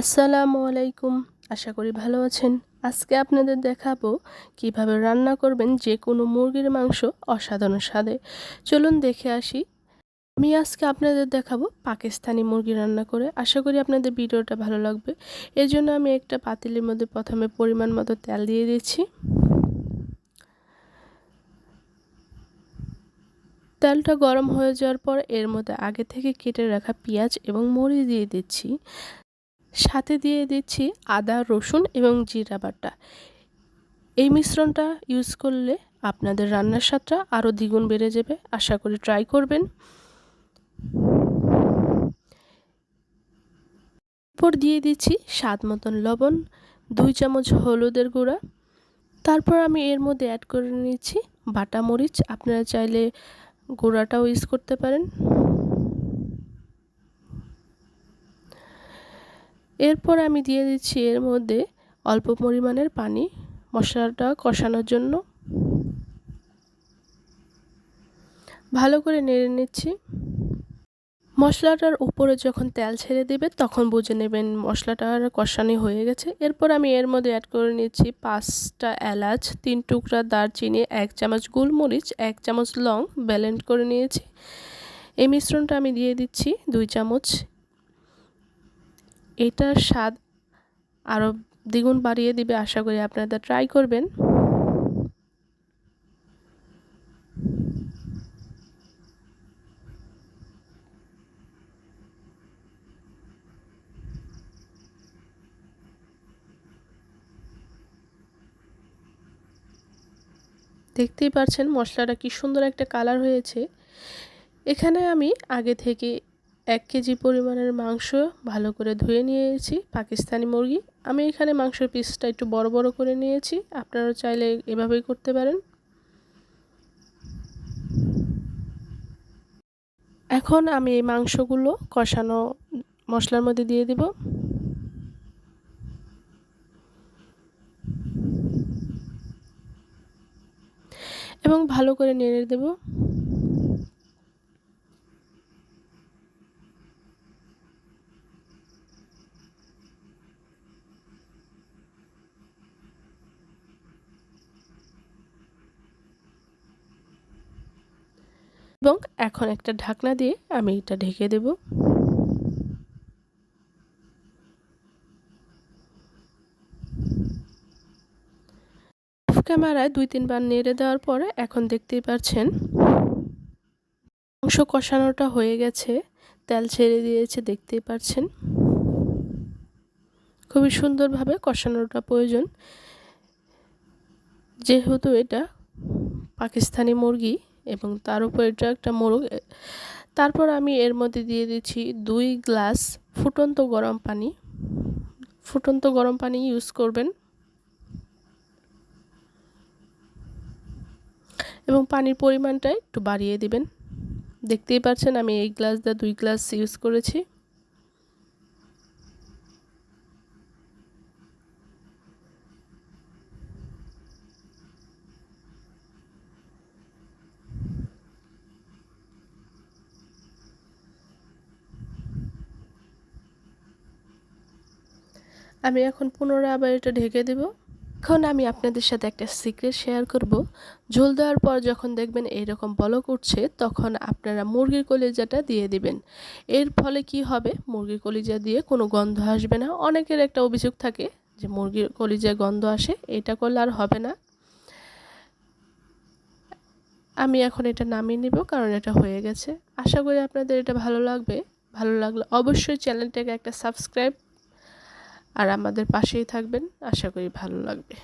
আসসালামু আলাইকুম। আশা করি ভালো আছেন। আজকে আপনাদের দেখাবো কীভাবে রান্না করবেন যে কোনো মুরগির মাংস অসাধারণ স্বাদে। চলুন দেখে আসি। আমি আজকে আপনাদের দেখাবো পাকিস্তানি মুরগি রান্না করে। আশা করি আপনাদের ভিডিওটা ভালো লাগবে। এর জন্য আমি একটা পাতিলের মধ্যে প্রথমে পরিমাণ মতো তেল দিয়ে দিচ্ছি। তেলটা গরম হয়ে যাওয়ার পর এর মধ্যে আগে থেকে কেটে রাখা পেঁয়াজ এবং মরিচ দিয়ে দিচ্ছি। সাথে দিয়ে দিচ্ছি আদা, রসুন এবং জিরা বাটা। এই মিশ্রণটা ইউজ করলে আপনাদের রান্নার স্বাদটা আরও দ্বিগুণ বেড়ে যাবে। আশা করি ট্রাই করবেন। এরপর দিয়ে দিচ্ছি স্বাদ মতন লবণ, দুই চামচ হলুদের গুঁড়া। তারপর আমি এর মধ্যে অ্যাড করে নিচ্ছি বাটা মরিচ। আপনারা চাইলে গুঁড়াটাও ইউজ করতে পারেন। এরপর আমি দিয়ে দিচ্ছি এর মধ্যে অল্প পরিমাণের পানি, মশলাটা কষানোর জন্য। ভালো করে নেড়ে নিচ্ছি। মশলাটার উপরে যখন তেল ছেড়ে দেবে তখন বুঝে নেবেন মশলাটার কষানি হয়ে গেছে। এরপর আমি এর মধ্যে অ্যাড করে নিচ্ছি পাঁচটা এলাচ, তিন টুকরা দারচিনি, এক চামচ গোলমরিচ, এক চামচ লং ব্যালেন্ড করে নিয়েছি। এই মিশ্রণটা আমি দিয়ে দিচ্ছি দুই চামচ এটার স্বাদ আরও দ্বিগুণ বাড়িয়ে দিবে, আশা করি আপনারা ট্রাই করবেন। দেখতেই পাচ্ছেন মশলাটা কি সুন্দর একটা কালার হয়েছে। এখানে আমি আগে থেকে এক কেজি পরিমাণের মাংস ভালো করে ধুয়ে নিয়েছি, পাকিস্তানি মুরগি। আমি এখানে মাংসের পিসটা একটু বড় বড় করে নিয়েছি আপনারা চাইলে এভাবেই করতে পারেন। এখন আমি এই মাংসগুলো কষানো মশলার মধ্যে দিয়ে দেব। এবং ভালো করে নেড়ে দেবো। এবং এখন একটা ঢাকনা দিয়ে আমি এটা ঢেকে দেব। ক্যামেরায় দুই তিনবার নেড়ে দেওয়ার পরে এখন দেখতেই পাচ্ছেন মাংস কষানোটা হয়ে গেছে, তেল ছেড়ে দিয়েছে, দেখতেই পাচ্ছেন। খুবই সুন্দরভাবে কষানোটা প্রয়োজন। যেহেতু এটা পাকিস্তানি মুরগি এবং তার উপর এটা একটা মোরগ তারপর আমি এর মধ্যে দিয়ে দিচ্ছি দুই গ্লাস ফুটন্ত গরম পানি। ফুটন্ত গরম পানি ইউজ করবেন। এবং পানির পরিমাণটা একটু বাড়িয়ে দিবেন। দেখতেই পাচ্ছেন আমি এই গ্লাস দা দুই গ্লাস ইউজ করেছি। আমি এখন পুনরায় আবার এটা ঢেকে দেব। এখন আমি আপনাদের সাথে একটা সিক্রেট শেয়ার করব। ঝোল দেওয়ার পর যখন দেখবেন এইরকম বলক উঠছে, তখন আপনারা মুরগির কলিজাটা দিয়ে দিবেন। এর ফলে কি হবে? মুরগির কলিজা দিয়ে কোনো গন্ধ আসবে না। অনেকের একটা অভিযোগ থাকে যে মুরগির কলিজায় গন্ধ আসে, এটা করলে আর হবে না। আমি এখন এটা নামিয়ে নিব, কারণ এটা হয়ে গেছে। আশা করি আপনাদের এটা ভালো লাগবে। ভালো লাগলে অবশ্যই চ্যানেলটাকে একটা সাবস্ক্রাইব আর আমাদের পাশেই থাকবেন। আশা করি ভালো লাগবে।